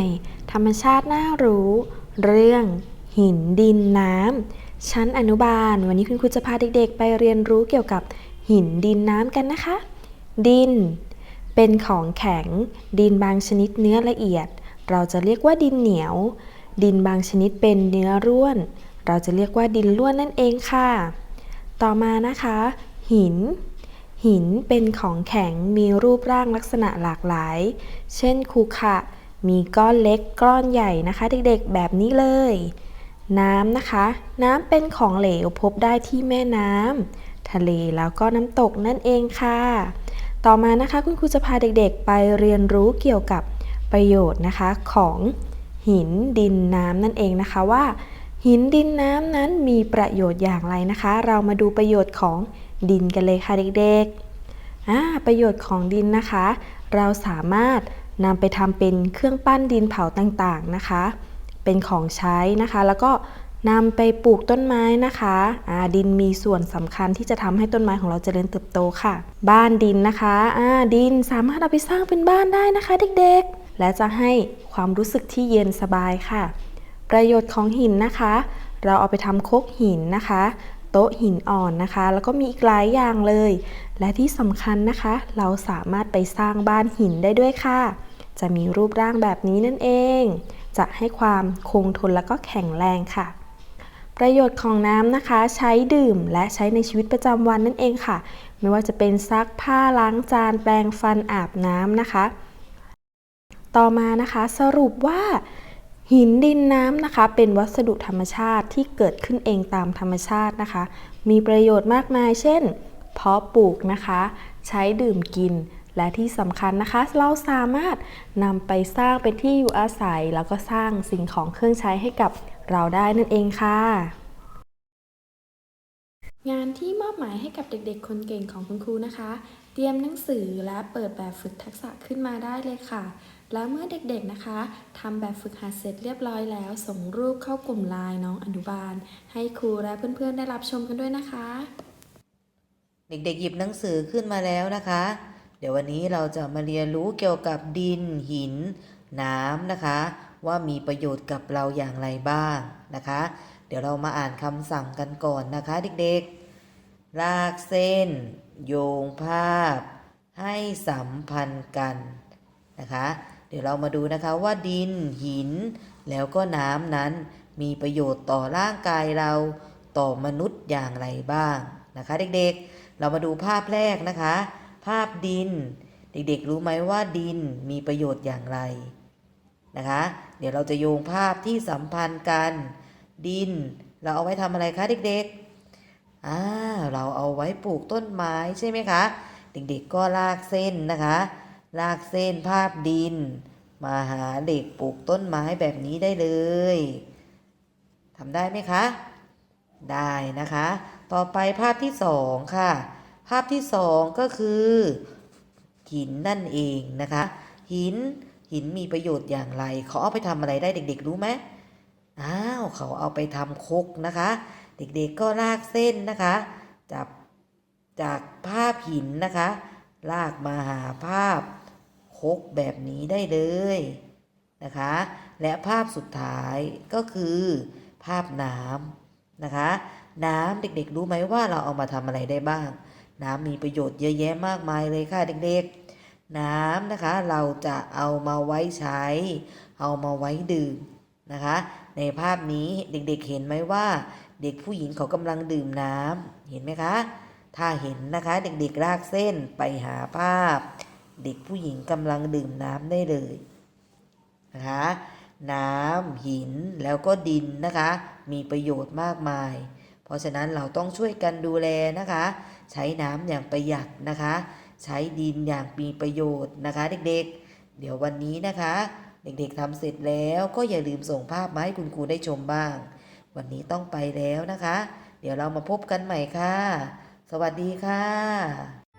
หน่ธรรมชาติน่ารู้ เรื่องหินดินน้ำ ชั้นอนุบาล วันนี้คุณครูจะพาเด็กๆ ไปเรียนรู้เกี่ยวกับหินดินน้ำกันนะคะ ดิน เป็นของแข็ง ดินบางชนิดเนื้อละเอียด เราจะเรียกว่าดินเหนียว ดินบางชนิดเป็นเนื้อร่วน เราจะเรียกว่าดินร่วนนั่นเองค่ะ ต่อมานะคะ หินหินเป็นของแข็งมีรูปร่างลักษณะหลากหลาย เช่นคูขะ มีก้อนเล็กก้อนใหญ่นะคะ เด็กๆแบบนี้เลย น้ำนะคะ น้ำเป็นของเหลวพบได้ที่แม่น้ำทะเลแล้วก็น้ำตกนั่นเองค่ะ ต่อมานะคะคุณครูจะพาเด็กๆ ไปเรียนรู้เกี่ยวกับประโยชน์นะคะของหินดินน้ำนั่นเองนะคะว่า หินดินน้ำนั้นมีประโยชน์อย่างไรนะคะ เรามาดูประโยชน์ของดินกันเลยค่ะเด็กๆประโยชน์ของดินนะคะ เราสามารถ นำไปทำเป็นเครื่องปั้นดินเผาต่างๆนะคะ เป็นของใช้นะคะ แล้วก็นำไปปลูกต้นไม้นะคะดินมีส่วนสำคัญที่จะทำให้ต้นไม้ของเราเจริญเติบโตค่ะ บ้านดินนะคะดินสามารถเอาไปสร้างเป็นบ้านได้นะคะ เด็กๆ และจะให้ความรู้สึกที่เย็นสบายค่ะ ประโยชน์ของหินนะคะ เราเอาไปทำโคกหินนะคะ โต๊ะหินอ่อนนะคะ แล้วก็มีอีกหลายอย่างเลย และที่สำคัญนะคะ เราสามารถไปสร้างบ้านหินได้ด้วยค่ะ จะมีรูปร่างแบบนี้นั่นเอง จะให้ความคงทนแล้วก็แข็งแรงค่ะประโยชน์ของน้ำนะคะ ใช้ดื่มและใช้ในชีวิตประจำวันนั่นเองค่ะ ไม่ว่าจะเป็นซักผ้าล้างจานแปรงฟันอาบน้ำนะคะ ต่อมานะคะสรุปว่า หินดินน้ำนะคะ เป็นวัสดุธรรมชาติที่เกิดขึ้นเองตามธรรมชาตินะคะ มีประโยชน์มากมาย เช่น เพาะปลูกนะคะ ใช้ดื่มกิน และที่สำคัญนะคะ เราสามารถนำไปสร้างเป็นที่อยู่อาศัย แล้วก็สร้างสิ่งของเครื่องใช้ให้กับเราได้นั่นเองค่ะ งานที่มอบหมายให้กับเด็กๆ คนเก่งของคุณครูนะคะ เตรียมหนังสือและเปิดแบบฝึกทักษะขึ้นมาได้เลยค่ะ แล้วเมื่อเด็กๆนะคะทำแบบฝึกหัดเสร็จเรียบร้อยแล้ว ส่งรูปเข้ากลุ่มไลน์น้องอนุบาล ให้ครูและเพื่อนๆได้รับชมกันด้วยนะคะ เด็กๆหยิบหนังสือขึ้นมาแล้วนะคะ เดี๋ยววันนี้เราจะมาเรียนรู้เกี่ยวกับดิน หิน น้ำนะคะ ว่ามีประโยชน์กับเราอย่างไรบ้างนะคะ เดี๋ยวเรามาอ่านคำสั่งกันก่อนนะคะเด็กๆ ลากเส้น โยงภาพ ให้สัมพันธ์กันนะคะ เดี๋ยวเรามาดูนะคะว่าดิน หิน แล้วก็น้ำนั้นมีประโยชน์ต่อร่างกายเราต่อมนุษย์อย่างไรบ้างนะคะ เด็กๆ เรามาดูภาพแรกนะคะ ภาพดิน เด็กๆ รู้ไหมว่าดินมีประโยชน์อย่างไรนะคะ เดี๋ยวเราจะโยงภาพที่สัมพันธ์กัน ดิน เราเอาไว้ทำอะไรคะเด็กๆอ่าเราเอาไว้ปลูกต้นไม้ใช่ไหมคะ เด็กๆก็ลากเส้นนะคะ ลากเส้นภาพดิน มาหาเด็กปลูกต้นไม้แบบนี้ได้เลยทำได้ไหมคะ ได้นะคะ ต่อไปภาพที่สองค่ะ ภาพที่สองก็คือ หินนั่นเองนะคะ หินหินมีประโยชน์อย่างไร เขาเอาไปทำอะไรได้เด็ก ๆ รู้ไหมอ้าวเขาเอาไปทำคกนะคะ เด็กๆก็ลากเส้นนะคะจับจากภาพหินนะคะ ลากมาหาภาพคกแบบนี้ได้เลยนะคะ และภาพสุดท้ายก็คือภาพน้ำนะคะ น้ำเด็กๆรู้ไหมว่าเราเอามาทำอะไรได้บ้าง น้ำมีประโยชน์เยอะแยะมากมายเลยค่ะเด็กๆ น้ำนะคะเราจะเอามาไว้ใช้ เอามาไว้ดื่มนะคะ ในภาพนี้เด็กๆเห็นไหมว่า เด็กผู้หญิงเขากำลังดื่มน้ำเห็นไหมคะ ถ้าเห็นนะคะเด็กๆลากเส้นไปหาภาพ เด็กผู้หญิงกำลังดื่มน้ำได้เลยนะคะน้ำหินแล้วก็ดินนะคะ มีประโยชน์มากมาย เพราะฉะนั้นเราต้องช่วยกันดูแลนะคะ ใช้น้ำอย่างประหยัดนะคะ ใช้ดินอย่างมีประโยชน์นะคะ เด็กๆ เดี๋ยววันนี้นะคะ เด็กๆทำเสร็จแล้วก็อย่าลืมส่งภาพมาให้คุณครูได้ชมบ้าง วันนี้ต้องไปแล้วนะคะ เดี๋ยวเรามาพบกันใหม่ค่ะ สวัสดีค่ะ